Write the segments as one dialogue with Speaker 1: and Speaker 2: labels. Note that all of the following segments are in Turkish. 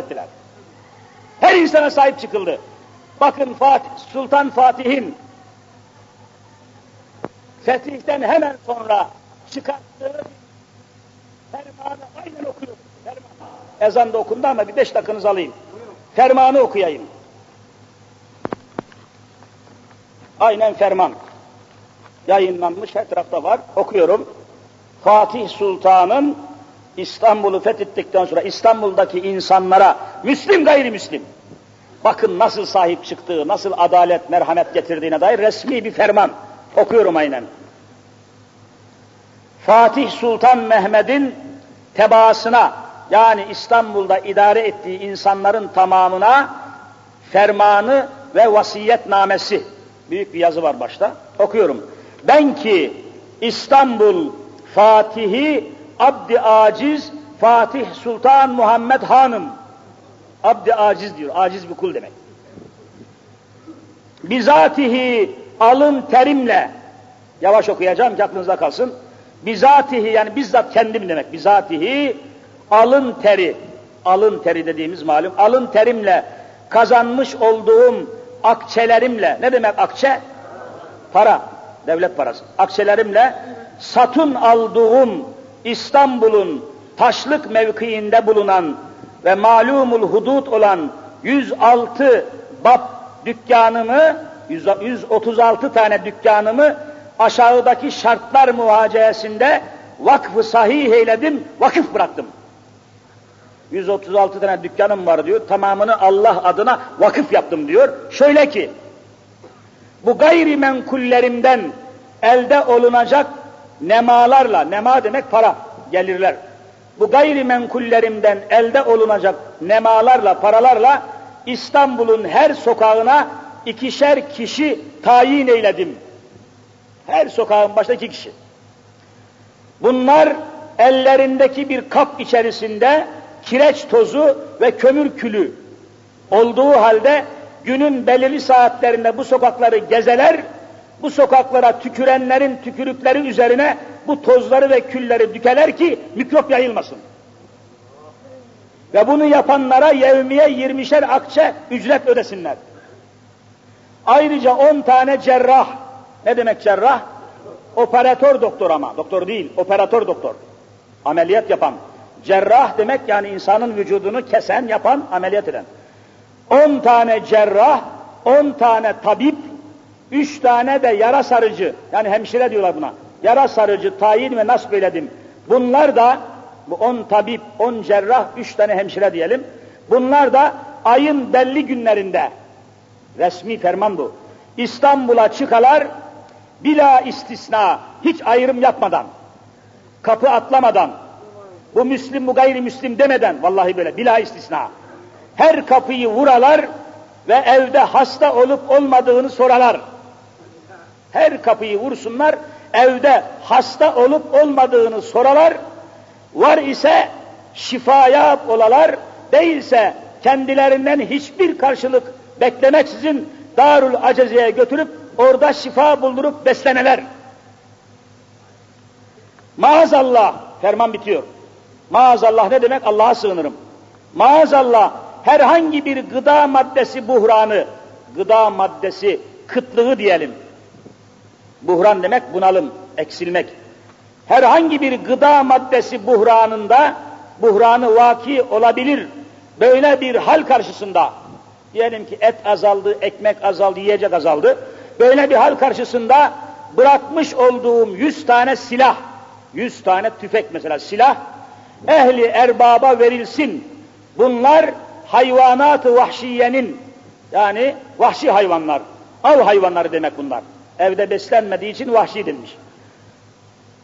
Speaker 1: ettiler. Her insana sahip çıkıldı. Bakın Fatih, Sultan Fatih'in fetihten hemen sonra çıkarttığı fermanı aynen okuyor. Ferman. Ezan da okundu ama bir beş dakikanızı alayım. Fermanı okuyayım. Aynen ferman. Yayınlanmış her tarafta var. Okuyorum. Fatih Sultan'ın İstanbul'u fethettikten sonra İstanbul'daki insanlara Müslim gayrimüslim bakın nasıl sahip çıktığı, nasıl adalet, merhamet getirdiğine dair resmi bir ferman. Okuyorum aynen. Fatih Sultan Mehmet'in tebaasına yani İstanbul'da idare ettiği insanların tamamına fermanı ve vasiyetnamesi büyük bir yazı var başta. Okuyorum. Ben ki İstanbul Fatihi Abdi Aciz Fatih Sultan Muhammed Hanım Abdi aciz diyor. Aciz bir kul demek. Bizatihi alın terimle yavaş okuyacağım ki aklınızda kalsın. Bizatihi yani bizzat kendim demek. Bizatihi alın teri alın teri dediğimiz malum alın terimle kazanmış olduğum akçelerimle ne demek akçe? Para. Devlet parası. Akçelerimle satın aldığım İstanbul'un taşlık mevkiinde bulunan ve malumul hudut olan 106 bab dükkanımı, 136 tane dükkanımı aşağıdaki şartlar muhaceyesinde vakfı sahih eyledim, vakıf bıraktım. 136 tane dükkanım var diyor, tamamını Allah adına vakıf yaptım diyor. Şöyle ki, bu gayrimenkullerimden elde olunacak nemalarla, nema demek para, gelirler bu gayrimenkullerimden elde olunacak nemalarla, paralarla İstanbul'un her sokağına ikişer kişi tayin eyledim. Her sokağın başında iki kişi. Bunlar ellerindeki bir kap içerisinde kireç tozu ve kömür külü olduğu halde günün belirli saatlerinde bu sokakları gezeler, bu sokaklara tükürenlerin tükürükleri üzerine bu tozları ve külleri dükeler ki mikrop yayılmasın. Ve bunu yapanlara yevmiye yirmişer akçe ücret ödesinler. Ayrıca on tane cerrah, ne demek cerrah? Operatör doktor ama, doktor değil, operatör doktor. Ameliyat yapan. Cerrah demek yani insanın vücudunu kesen, yapan, ameliyat eden. On tane cerrah, on tane tabip, üç tane de yara sarıcı, yani hemşire diyorlar buna yara sarıcı tayin ve nasip eyledim. Bunlar da bu on tabip, on cerrah, üç tane hemşire diyelim. Bunlar da ayın belli günlerinde resmi ferman bu. İstanbul'a çıkalar bila istisna, hiç ayrım yapmadan, kapı atlamadan, bu Müslim bu gayrimüslim demeden, vallahi böyle bila istisna. Her kapıyı vuralar ve evde hasta olup olmadığını soralar. Her kapıyı vursunlar, evde hasta olup olmadığını soralar, var ise şifaya olalar, değilse kendilerinden hiçbir karşılık beklemeksizin Darül Aceze'ye götürüp orada şifa buldurup besleneler. Maazallah, ferman bitiyor. Maazallah ne demek? Allah'a sığınırım. Maazallah herhangi bir gıda maddesi buhranı, gıda maddesi kıtlığı diyelim, Buhran demek bunalım, eksilmek. Herhangi bir gıda maddesi buhranında buhranı vaki olabilir. Böyle bir hal karşısında diyelim ki et azaldı, ekmek azaldı, yiyecek azaldı. Böyle bir hal karşısında bırakmış olduğum yüz tane silah, yüz tane tüfek mesela silah, ehli erbaba verilsin. Bunlar hayvanat-ı vahşiyenin, yani vahşi hayvanlar, av hayvanları demek bunlar evde beslenmediği için vahşi denmiş.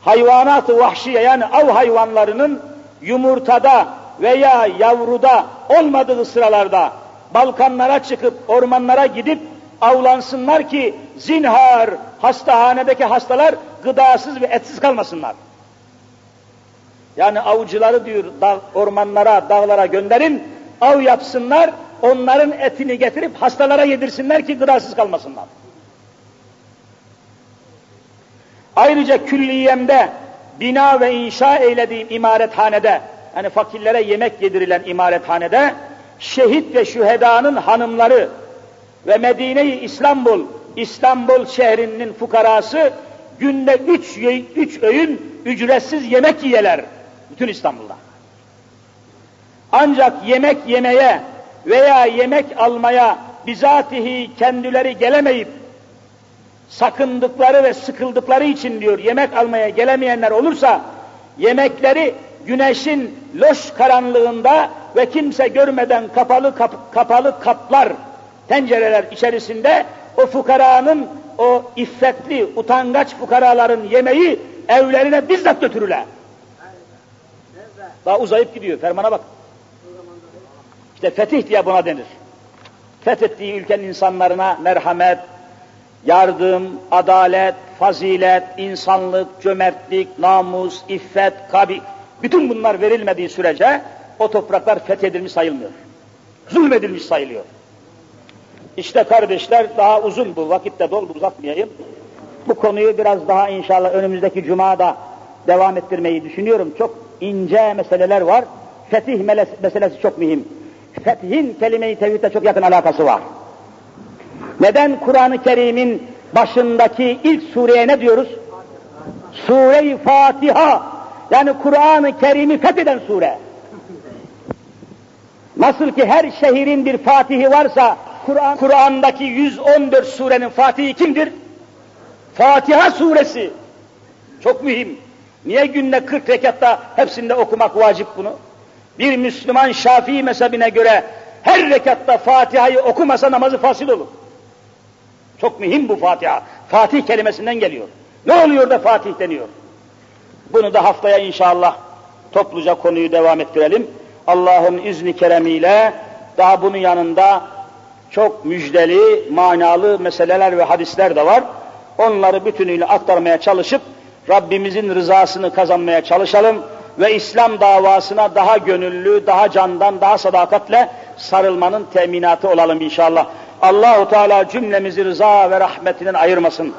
Speaker 1: Hayvanat-ı vahşiye yani av hayvanlarının yumurtada veya yavruda olmadığı sıralarda Balkanlara çıkıp ormanlara gidip avlansınlar ki zinhar hastahanedeki hastalar gıdasız ve etsiz kalmasınlar. Yani avcıları diyor dağ, ormanlara, dağlara gönderin, av yapsınlar, onların etini getirip hastalara yedirsinler ki gıdasız kalmasınlar. Ayrıca külliyemde bina ve inşa eylediğim imarethanede, yani fakirlere yemek yedirilen imarethanede şehit ve şühedanın hanımları ve Medine-i İstanbul, İstanbul şehrinin fukarası günde üç, üç öğün ücretsiz yemek yiyeler. Bütün İstanbul'da. Ancak yemek yemeye veya yemek almaya bizatihi kendileri gelemeyip sakındıkları ve sıkıldıkları için diyor yemek almaya gelemeyenler olursa yemekleri güneşin loş karanlığında ve kimse görmeden kapalı kap, kapalı kaplar, tencereler içerisinde o fukaranın, o iffetli, utangaç fukaraların yemeği evlerine bizzat götürürler. Daha uzayıp gidiyor, fermana bak. İşte fetih diye buna denir. Fethettiği ülkenin insanlarına merhamet, yardım, adalet, fazilet, insanlık, cömertlik, namus, iffet, kabi, bütün bunlar verilmediği sürece o topraklar fethedilmiş sayılmıyor. Zulmedilmiş sayılıyor. İşte kardeşler daha uzun bu vakitte doldu uzatmayayım. Bu konuyu biraz daha inşallah önümüzdeki cumada devam ettirmeyi düşünüyorum. Çok ince meseleler var. Fetih meselesi çok mühim. Fethin kelime-i tevhidle çok yakın alakası var. Neden Kur'an-ı Kerim'in başındaki ilk sureye ne diyoruz? Sure-i Fatiha. Yani Kur'an-ı Kerim'i fetheden sure. Nasıl ki her şehrin bir fatihi varsa Kur'an Kur'an'daki 114 surenin fatihi kimdir? Fatiha suresi. Çok mühim. Niye günde 40 rekatta hepsinde okumak vacip bunu? Bir Müslüman Şafii mezhebine göre her rekatta Fatiha'yı okumasa namazı fasil olur. Çok mühim bu Fatiha. Fatih kelimesinden geliyor. Ne oluyor da Fatih deniyor? Bunu da haftaya inşallah topluca konuyu devam ettirelim. Allah'ın izni keremiyle daha bunun yanında çok müjdeli, manalı meseleler ve hadisler de var. Onları bütünüyle aktarmaya çalışıp Rabbimizin rızasını kazanmaya çalışalım ve İslam davasına daha gönüllü, daha candan, daha sadakatle sarılmanın teminatı olalım inşallah. Allahu Teala cümlemizi rıza ve rahmetinden ayırmasın.